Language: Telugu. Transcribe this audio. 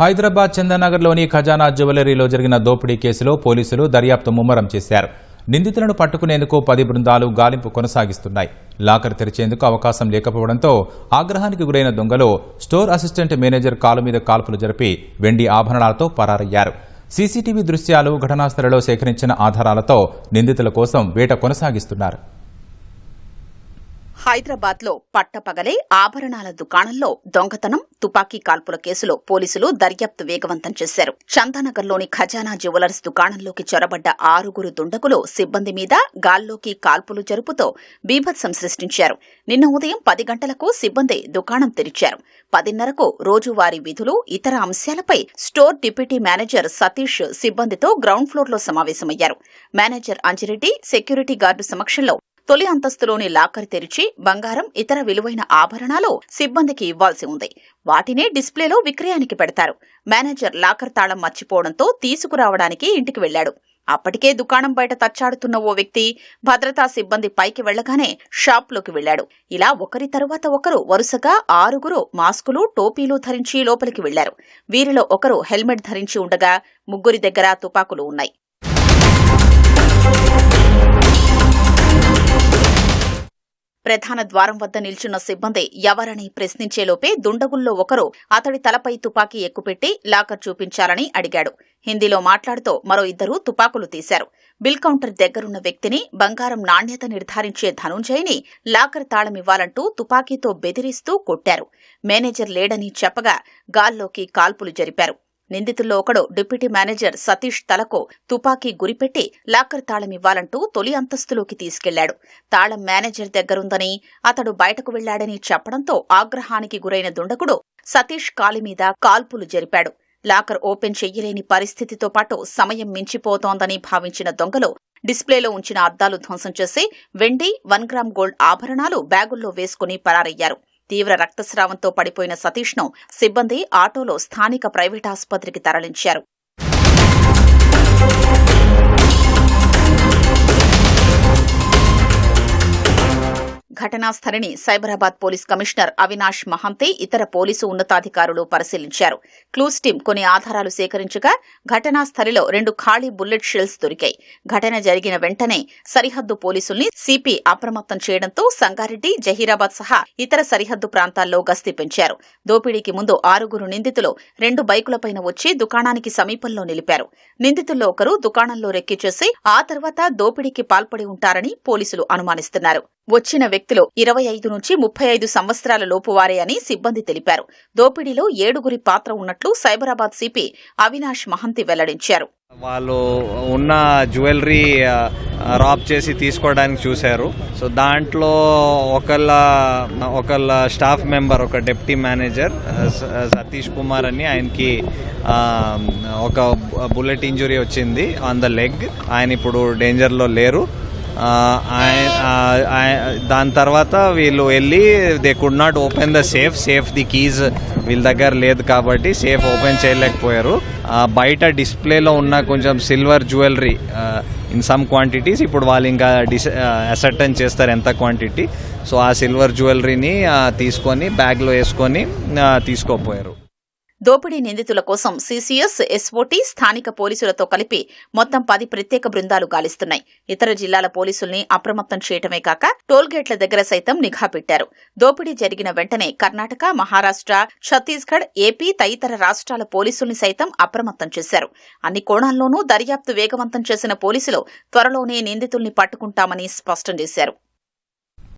హైదరాబాద్ చందనగర్లోని ఖజానా జ్యువెలరీలో జరిగిన దోపిడీ కేసులో పోలీసులు దర్యాప్తు ముమ్మరం చేశారు. నిందితులను పట్టుకునేందుకు పది బృందాలు గాలింపు కొనసాగిస్తున్నాయి. లాకర్ తెరిచేందుకు అవకాశం లేకపోవడంతో ఆగ్రహానికి గురైన దొంగలు స్టోర్ అసిస్టెంట్ మేనేజర్ కాలు మీద కాల్పులు జరిపి వెండి ఆభరణాలతో పరారయ్యారు. సీసీటీవీ దృశ్యాలు ఘటనాస్థలిలో సేకరించిన ఆధారాలతో నిందితుల కోసం వేట కొనసాగిస్తున్నారు. హైదరాబాద్లో పట్టపగలే ఆభరణాల దుకాణంలో దొంగతనం తుపాకీ కాల్పుల కేసులో పోలీసులు దర్యాప్తు వేగవంతం చేశారు. చందానగర్లోని ఖజానా జ్యువెలర్స్ దుకాణంలోకి చొరబడ్డ ఆరుగురు దుండగులు సిబ్బంది మీద గాల్లోకి కాల్పులు జరుపుతో బీభత్సం సృష్టించారు. నిన్న ఉదయం పది గంటలకు సిబ్బంది దుకాణం తెరిచారు. పదిన్నరకు రోజువారీ విధులు ఇతర అంశాలపై స్టోర్ డిప్యూటీ మేనేజర్ సతీష్ సిబ్బందితో గ్రౌండ్ ఫ్లోర్లో సమావేశమయ్యారు. మేనేజర్ అంజిరెడ్డి సెక్యూరిటీ గార్డు సమక్షంలో తొలి అంతస్తులోని లాకర్ తెరిచి బంగారం ఇతర విలువైన ఆభరణాలు సిబ్బందికి ఇవ్వాల్సి ఉంది. వాటినే డిస్ప్లేలో విక్రయానికి పెడతారు. మేనేజర్ లాకర్ తాళం మర్చిపోవడంతో తీసుకురావడానికి ఇంటికి వెళ్ళాడు అప్పటికే దుకాణం బయట తచ్చాడుతున్న ఓ వ్యక్తి భద్రతా సిబ్బంది పైకి వెళ్ళగానే షాప్లోకి వెళ్ళాడు ఇలా ఒకరి తరువాత ఒకరు వరుసగా ఆరుగురు మాస్కులు టోపీలు ధరించి లోపలికి వెళ్ళారు వీరిలో ఒకరు హెల్మెట్ ధరించి ఉండగా ముగ్గురి దగ్గర తుపాకులు ఉన్నాయి. ప్రధాన ద్వారం వద్ద నిల్చున్న సిబ్బంది ఎవరని ప్రశ్నించేలోపే దుండగుల్లో ఒకరు అతడి తలపై తుపాకీ ఎక్కుపెట్టి లాకర్ చూపించాలని అడిగాడు. హిందీలో మాట్లాడుతూ మరో ఇద్దరు తుపాకులు తీశారు. బిల్ కౌంటర్ దగ్గరున్న వ్యక్తిని బంగారం నాణ్యత నిర్ధారించే ధనుంజయ్ని లాకర్ తాళమివ్వాలంటూ తుపాకీతో బెదిరిస్తూ కొట్టారు. మేనేజర్ లేడని చెప్పగా గాల్లోకి కాల్పులు జరిపారు. నిందితుల్లో ఒకడు డిప్యూటీ మేనేజర్ సతీష్ తలకు తుపాకీ గురిపెట్టి లాకర్ తాళం ఇవ్వాలంటూ తొలి అంతస్తులోకి తీసుకెళ్ళాడు. తాళం మేనేజర్ దగ్గరుందని అతడు బయటకు వెళ్ళాడని చెప్పడంతో ఆగ్రహానికి గురైన దుండగుడు సతీష్ కాలి మీద కాల్పులు జరిపాడు. లాకర్ ఓపెన్ చెయ్యలేని పరిస్థితితో పాటు సమయం మించిపోతోందని భావించిన దొంగలు డిస్ప్లేలో ఉంచిన అద్దాలు ధ్వంసం చేసి వెండి వన్ గ్రామ్ గోల్డ్ ఆభరణాలు బ్యాగుల్లో వేసుకుని పరారయ్యారు. తీవ్ర రక్తస్రావంతో పడిపోయిన సతీష్ను సిబ్బంది ఆటోలో స్థానిక ప్రైవేట్ ఆసుపత్రికి తరలించారు. ఘటనా స్థలిని సైబరాబాద్ పోలీస్ కమిషనర్ అవినాష్ మహంతి ఇతర పోలీసు ఉన్నతాధికారులు పరిశీలించారు. క్లూస్ టీం కొన్ని ఆధారాలు సేకరించగా ఘటనా స్థలిలో రెండు ఖాళీ బుల్లెట్ షెల్స్ దొరికాయి. ఘటన జరిగిన వెంటనే సరిహద్దు పోలీసుల్ని సిపి అప్రమత్తం చేయడంతో సంగారెడ్డి జహీరాబాద్ సహా ఇతర సరిహద్దు ప్రాంతాల్లో గస్తీ పెంచారు. దోపిడీకి ముందు ఆరుగురు నిందితులు రెండు బైకులపైన వచ్చి దుకాణానికి సమీపంలో నిలిపారు. నిందితుల్లో ఒకరు దుకాణంలో రెక్కిచేసి ఆ తర్వాత దోపిడీకి పాల్పడి ఉంటారని పోలీసులు అనుమానిస్తున్నారు. వచ్చిన వ్యక్తిలో ఇరవై ఐదు నుంచి ముప్పై ఐదు సంవత్సరాల లోపు వారే అని సిబ్బంది తెలిపారు. దోపిడీలో ఏడుగురి పాత్ర ఉన్నట్లు సైబరాబాద్ సిపి అవినాష్ మహంతి వెల్లడించారు. వాళ్ళు ఉన్న జ్యువెలరీ రాప్ చేసి తీసుకోవడానికి చూశారు. సో దాంట్లో ఒకళ్ళ ఒకళ్ళ స్టాఫ్ మెంబర్ ఒక డెప్యూటీ మేనేజర్ సతీష్ కుమార్ అని ఆయనకి ఒక బుల్లెట్ ఇంజురీ వచ్చింది ఆన్ ద లెగ్. ఆయన ఇప్పుడు డేంజర్లో లేరు. దాని తర్వాత వీళ్ళు వెళ్ళి they could not open the safe safe the keys వీళ్ళ దగ్గర లేదు కాబట్టి సేఫ్ ఓపెన్ చేయలేకపోయారు. బయట డిస్ప్లేలో ఉన్న కొంచెం silver jewellery in some quantities ఇప్పుడు వాళ్ళు ఇంకా డిస్ అసర్టన్ చేస్తారు ఎంత క్వాంటిటీ సో ఆ సిల్వర్ జ్యువెలరీని తీసుకొని బ్యాగ్లో వేసుకొని తీసుకోపోయారు. దోపిడీ నిందితుల కోసం సీసీఎస్ ఎస్ఓటీ స్థానిక పోలీసులతో కలిపి మొత్తం పది ప్రత్యేక బృందాలు గాలిస్తున్నాయి. ఇతర జిల్లాల పోలీసుల్ని అప్రమత్తం చేయటమే కాక టోల్గేట్ల దగ్గర సైతం నిఘా పెట్టారు. దోపిడీ జరిగిన వెంటనే కర్ణాటక మహారాష్ట్ర ఛత్తీస్గఢ్ ఏపీ తదితర రాష్ట్రాల పోలీసుల్ని సైతం అప్రమత్తం చేశారు. అన్ని కోణాల్లోనూ దర్యాప్తు వేగవంతం చేసిన పోలీసులు త్వరలోనే నిందితుల్ని పట్టుకుంటామని స్పష్టం చేశారు.